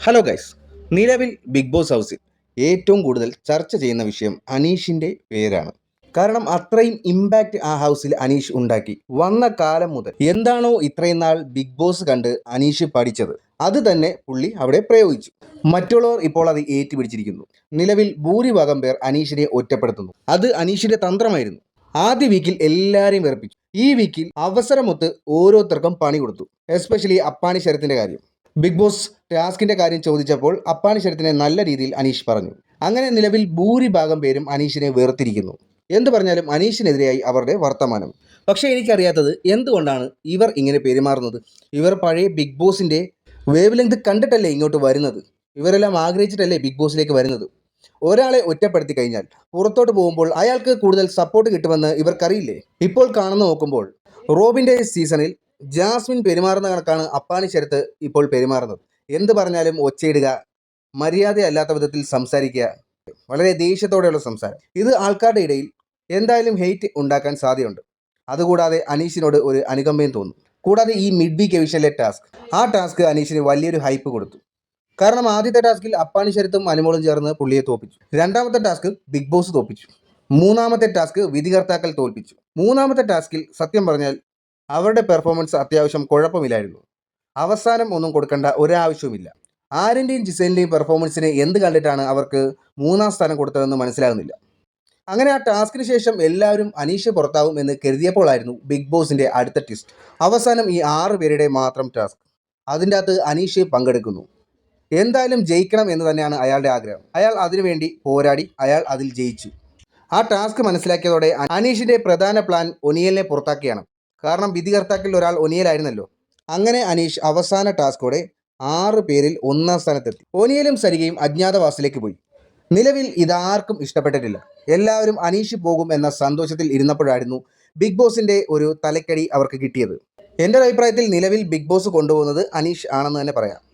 Hello guys നിലവിൽ big boss ഹൗസിൽ ഏറ്റവും കൂടുതൽ ചർച്ച ചെയ്യുന്ന വിഷയം അനീഷിന്റെ പേരാണ്. കാരണം അത്രയും ഇമ്പാക്റ്റ് ആ ഹൗസിൽ അനീഷ് ഉണ്ടാക്കി. വന്ന കാലം മുതൽ എന്താണോ ഇത്രയും നാൾ ബിഗ് ബോസ് കണ്ട് അനീഷ് പഠിച്ചത്. അത് തന്നെ പുള്ളി അവിടെ പ്രയോഗിച്ചു. മറ്റുള്ളവർ ഇപ്പോൾ അത് ഏറ്റുപിടിച്ചിരിക്കുന്നു. നിലവിൽ ഭൂരിഭാഗം പേർ അനീഷിനെ ഒറ്റപ്പെടുത്തുന്നു. അത് അനീഷിന്റെ തന്ത്രമായിരുന്നു. ആദ്യ വീക്കിൽ എല്ലാവരെയും വെറുപ്പിച്ചു. ഈ വീക്കിൽ അവസരമൊത്ത് ഓരോരുത്തർക്കും പണി കൊടുത്തു. എസ്പെഷ്യലി അപ്പാണി ശരത്തിന്റെ കാര്യം. ബിഗ് ബോസ് ടാസ്കിന്റെ കാര്യം ചോദിച്ചപ്പോൾ അപ്പാണി ശരത്തിനെ നല്ല രീതിയിൽ അനീഷ് പറഞ്ഞു. അങ്ങനെ നിലവിൽ ഭൂരിഭാഗം പേരും അനീഷിനെ വേർതിരിക്കുന്നു. എന്തു പറഞ്ഞാലും അനീഷിനെതിരെയായി അവരുടെ വർത്തമാനം. പക്ഷേ എനിക്കറിയാത്തത് എന്തുകൊണ്ടാണ് ഇവർ ഇങ്ങനെ പെരുമാറുന്നത്? ഇവർ പഴയ ബിഗ് ബോസിന്റെ വേവ് ലെങ്ത് കണ്ടിട്ടല്ലേ ഇങ്ങോട്ട് വരുന്നത്? ഇവരെല്ലാം ആഗ്രഹിച്ചിട്ടല്ലേ ബിഗ് ബോസിലേക്ക് വരുന്നത്? ഒരാളെ ഒറ്റപ്പെടുത്തി കഴിഞ്ഞാൽ പുറത്തോട്ട് പോകുമ്പോൾ അയാൾക്ക് കൂടുതൽ സപ്പോർട്ട് കിട്ടുമെന്ന് ഇവർക്കറിയില്ലേ? ഇപ്പോൾ കാണുന്ന നോക്കുമ്പോൾ റോബിന്റെ സീസണിൽ ജാസ്മിൻ പെരുമാറുന്ന കണക്കാണ് അപ്പാനി ശരത്ത് ഇപ്പോൾ പെരുമാറുന്നത്. എന്ത് പറഞ്ഞാലും ഒച്ചയിടുക മര്യാദയല്ലാത്ത വിധത്തിൽ സംസാരിക്കുക വളരെ ദേഷ്യത്തോടെയുള്ള സംസാരം. ഇത് ആൾക്കാരുടെ ഇടയിൽ എന്തായാലും ഹെയ്റ്റ് ഉണ്ടാക്കാൻ സാധ്യതയുണ്ട്. അതുകൂടാതെ അനീഷിനോട് ഒരു അനുകമ്പയും തോന്നും. കൂടാതെ ഈ മിഡ് വീക്ക് എവിഷനിലെ ടാസ്ക് ആ ടാസ്ക് അനീഷിന് വലിയൊരു ഹൈപ്പ് കൊടുത്തു. കാരണം ആദ്യത്തെ ടാസ്കിൽ അപ്പാണി ശരത്തും അനുമോളും ചേർന്ന് പുള്ളിയെ തോപ്പിച്ചു രണ്ടാമത്തെ ടാസ്ക് ബിഗ് ബോസ് തോപ്പിച്ചു മൂന്നാമത്തെ ടാസ്ക് വിധികർത്താക്കൾ തോൽപ്പിച്ചു. മൂന്നാമത്തെ ടാസ്കിൽ സത്യം പറഞ്ഞാൽ അവരുടെ പെർഫോമൻസ് അത്യാവശ്യം കുഴപ്പമില്ലായിരുന്നു. അവസാനം ഒന്നും കൊടുക്കേണ്ട ഒരാവശ്യവുമില്ല. ആരിന്റെയും ജിസേലിന്റെയും പെർഫോമൻസിനെ എന്ത് കണ്ടിട്ടാണ് അവർക്ക് മൂന്നാം സ്ഥാനം കൊടുത്തതെന്ന് മനസ്സിലാകുന്നില്ല. അങ്ങനെ ആ ടാസ്കിന് ശേഷം എല്ലാവരും അനീഷ് പുറത്താവും എന്ന് കരുതിയപ്പോഴായിരുന്നു ബിഗ് ബോസിന്റെ അടുത്ത ട്വിസ്റ്റ് അവസാനം ഈ ആറ് പേരുടെ മാത്രം ടാസ്ക് അതിന്റെ അകത്ത് അനീഷ് പങ്കെടുക്കുന്നു. എന്തായാലും ജയിക്കണം എന്ന് തന്നെയാണ് അയാളുടെ ആഗ്രഹം. അയാൾ അതിനുവേണ്ടി പോരാടി അയാൾ അതിൽ ജയിച്ചു. ആ ടാസ്ക് മനസ്സിലാക്കിയതോടെ അനീഷിന്റെ പ്രധാന പ്ലാൻ ഒനിയലിനെ പുറത്താക്കിയാണ്. കാരണം വിധികർത്താക്കളിൽ ഒരാൾ ഒനിയലായിരുന്നല്ലോ. അങ്ങനെ അനീഷ് അവസാന ടാസ്കോടെ ആറ് പേരിൽ ഒന്നാം സ്ഥാനത്തെത്തി. ഒനിയലും സരികയും അജ്ഞാതവാസിലേക്ക് പോയി. നിലവിൽ ഇതാർക്കും ഇഷ്ടപ്പെട്ടിട്ടില്ല. എല്ലാവരും അനീഷ് പോകും എന്ന സന്തോഷത്തിൽ ഇരുന്നപ്പോഴായിരുന്നു ബിഗ് ബോസിന്റെ ഒരു തലക്കടി അവർക്ക് കിട്ടിയത്. എന്റെ അഭിപ്രായത്തിൽ നിലവിൽ ബിഗ് ബോസ് കൊണ്ടുപോകുന്നത് അനീഷ് ആണെന്ന് തന്നെ പറയാം.